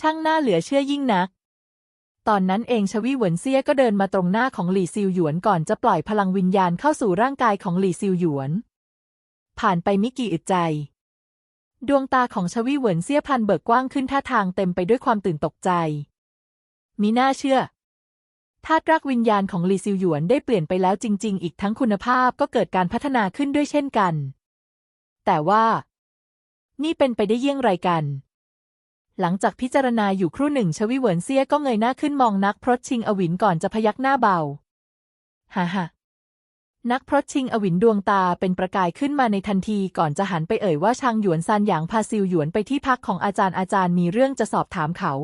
ช่างน่าเหลือเชื่อยิ่งนัก ตอนนั้นเองชวีเหวินเซี่ยก็เดินมาตรงหน้าของหลี่ซิวหยวนก่อนจะปล่อยพลังวิญญาณเข้าสู่ร่างกายของหลี่ซิวหยวน ผ่านไปม่กี่อึดใจ ดวงตาของชวีเหวินเซี่ยพันเบิกกว้างขึ้นท่าทางเต็มไปด้วยความตื่นตกใจมีน่าเชื่อธาตุรักวิญญาณของหลี่ซิวหยวนได้เปลี่ยนไปแล้วจริง ๆ อีกทั้งคุณภาพก็เกิดการพัฒนาขึ้นด้วยเช่นกัน แต่ว่า นี่เป็นไปได้เยี่ยงไรกัน หลังจากพิจารณาอยู่ครู่หนึ่งชวิเหวินเซียก็เงยหน้าขึ้นมองนักพรตชิงอวินก่อนจะพยักหน้าเบาฮ่าฮ่านักพรตชิงอวินดวงตาเป็นประกายขึ้นมาในทันทีก่อนจะหันไปเอ่ยว่าชางหยวนซานหยางพาซิวหยวนไปที่พักของอาจารย์อาจารย์มีเรื่องจะสอบถามเขา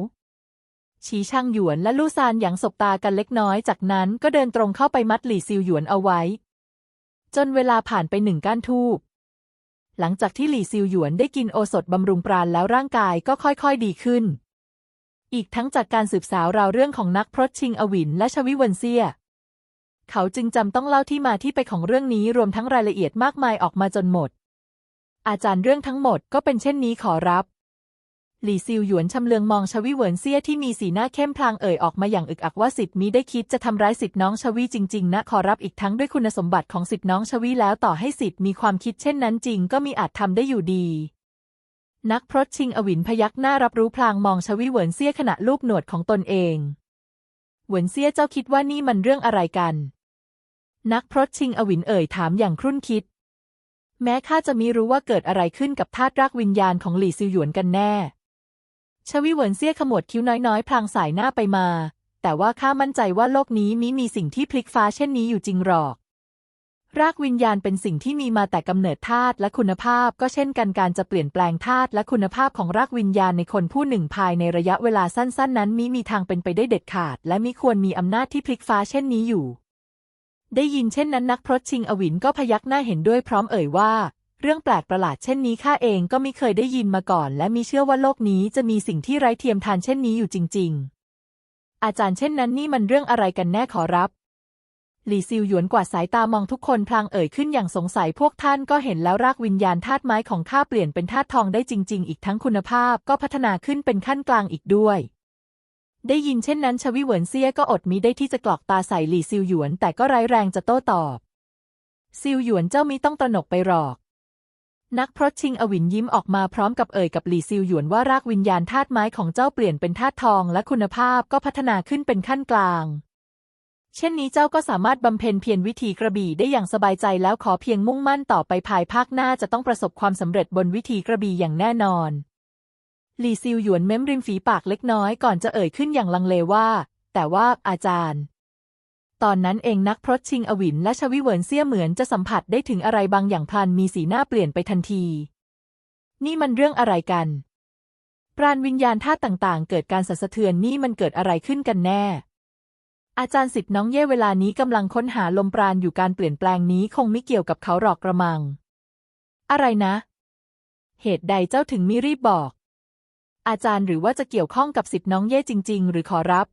ชีช่างหยวนและลู่ซานหยางสบตากันเล็กน้อยจากนั้นก็เดินตรงเข้าไปมัดหลี่ซิวหยวนเอาไว้ จนเวลาผ่านไปหนึ่งก้านทูบ หลังจากที่หลี่ซิวหยวนได้กินโอสถบำรุงปราณแล้วร่างกายก็ค่อยๆดีขึ้น อีกทั้งจากการสืบสาวราวเรื่องของนักพรตชิงอวินและชวิวันเซีย เขาจึงจำต้องเล่าที่มาที่ไปของเรื่องนี้รวมทั้งรายละเอียดมากมายออกมาจนหมด อาจารย์เรื่องทั้งหมดก็เป็นเช่นนี้ขอรับ หลี่ซิวหยวนชำเลืองมองชวิเหวินเซียที่มีสีหน้าเข้มพลางเอ่ยออกมาอย่างอึกอักว่าสิทธิ์มิได้คิดจะทำร้ายสิทธิ์น้องชวีจริงๆ นะขอรับอีกทั้งด้วยคุณสมบัติของสิทธิ์น้องชวีแล้วต่อให้สิทธิ์มีความคิดเช่นนั้นจริง ก็มีอาจทำได้อยู่ดี นักพรตชิงอวินพยักหน้ารับรู้พลางมองชวีเหวินเซียขณะลูบหนวดของตนเองเหวินเซียเจ้าคิดว่านี่มันเรื่องอะไรกัน นักพรตชิงอวินเอ่ยถามอย่างครุ่นคิดแม้ข้าจะมิรู้ว่าเกิดอะไรขึ้นกับธาตุรักวิญญาณของหลี่ซิวหยวนกันแน่ ชวิเวินเซี่ยขมวดคิ้วน้อยๆ พลางสายหน้าไปมา แต่ว่าข้ามั่นใจว่าโลกนี้มิมีสิ่งที่พลิกฟ้าเช่นนี้อยู่จริงหรอก รากวิญญาณเป็นสิ่งที่มีมาแต่กำเนิดธาตุและคุณภาพก็เช่นกันการจะเปลี่ยนแปลงธาตุและคุณภาพของรากวิญญาณในคนผู้หนึ่งภายในระยะเวลาสั้น ๆ นั้นมิมีทางเป็นไปได้เด็ดขาด และมิควรมีอำนาจที่พลิกฟ้าเช่นนี้อยู่ได้ยินเช่นนั้นนักพรตชิงอวินก็พยักหน้าเห็นด้วยพร้อมเอ่ยว่า เรื่องแปลกประหลาดเช่นนี้ข้าเองก็ไม่เคยได้ยินมาก่อน และมีเชื่อว่าโลกนี้จะมีสิ่งที่ไร้เทียมทานเช่นนี้อยู่จริง ๆ อาจารย์เช่นนั้นนี่มันเรื่องอะไรกันแน่ขอรับ หลี่ซิวหยวนกวาดสายตามองทุกคนพลางเอ่ยขึ้นอย่างสงสัยพวกท่านก็เห็นแล้วรากวิญญาณธาตุไม้ของข้าเปลี่ยนเป็นธาตุทองได้จริง ๆ อีกทั้งคุณภาพก็พัฒนาขึ้นเป็นขั้นกลางอีกด้วยได้ยินเช่นนั้นชวิเหวินเซียก็อดมิได้ที่จะกรอกตาใส่หลี่ซิวหยวน แต่ก็ไร้แรงจะโต้ตอบ ซิวหยวนเจ้ามิต้องตระหนกไปหรอก นักพรตชิงอวินยิ้มออกมาพร้อมกับเอ่ยกับหลี่ซิวหยวนว่ารากวิญญาณธาตุไม้ของเจ้าเปลี่ยนเป็นธาตุทองและคุณภาพก็พัฒนาขึ้นเป็นขั้นกลาง เช่นนี้เจ้าก็สามารถบำเพ็ญเพียรวิธีกระบี่ได้อย่างสบายใจแล้วขอเพียงมุ่งมั่นต่อไปภายภาคหน้าจะต้องประสบความสำเร็จบนวิธีกระบี่อย่างแน่นอนหลี่ซิวหยวนเม้มริมฝีปากเล็กน้อยก่อนจะเอ่ยขึ้นอย่างลังเลว่า แต่ว่าอาจารย์ ตอนนั้นเองนักพรตชิงอวินและชวิเวินเซี่ยเหมือนจะสัมผัสได้ถึงอะไรบางอย่างพลันมีสีหน้าเปลี่ยนไปทันที นี่มันเรื่องอะไรกัน ปราณวิญญาณธาตุต่างๆ เกิดการสั่นสะเทือนนี่มันเกิดอะไรขึ้นกันแน่ อาจารย์สิทธิ์น้องเย่เวลานี้กำลังค้นหาลมปราณอยู่การเปลี่ยนแปลงนี้คงไม่เกี่ยวกับเขาหรอกกระมัง อะไรนะ เหตุใดเจ้าถึงมิรีบบอก อาจารย์หรือว่าจะเกี่ยวข้องกับสิทธิ์น้องเย่จริง ๆ หรือขอรับ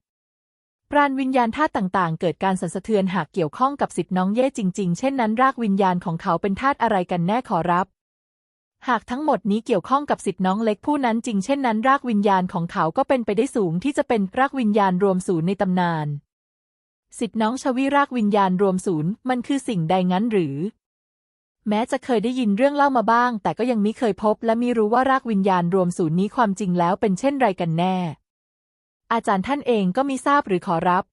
ปราณวิญญาณธาตุต่างๆ เกิดการสั่นสะเทือนหากเกี่ยวข้องกับสิทธิ์น้องเย่จริงๆ เช่นนั้นรากวิญญาณของเขาเป็นธาตุอะไรกันแน่ขอรับ หากทั้งหมดนี้เกี่ยวข้องกับสิทธิ์น้องเล็กผู้นั้นจริงเช่นนั้น รากวิญญาณของเขาก็เป็นไปได้สูงที่จะเป็นรากวิญญาณรวมศูนย์ในตำนาน สิทธิ์น้องชวีรากวิญญาณรวมศูนย์มันคือสิ่งใดงั้นหรือ แม้จะเคยได้ยินเรื่องเล่ามาบ้าง แต่ก็ยังมิเคยพบ และมิรู้ว่ารากวิญญาณรวมศูนย์นี้ความจริงแล้วเป็นเช่นไรกันแน่ อาจารย์ท่านเองก็มิทราบหรือขอรับ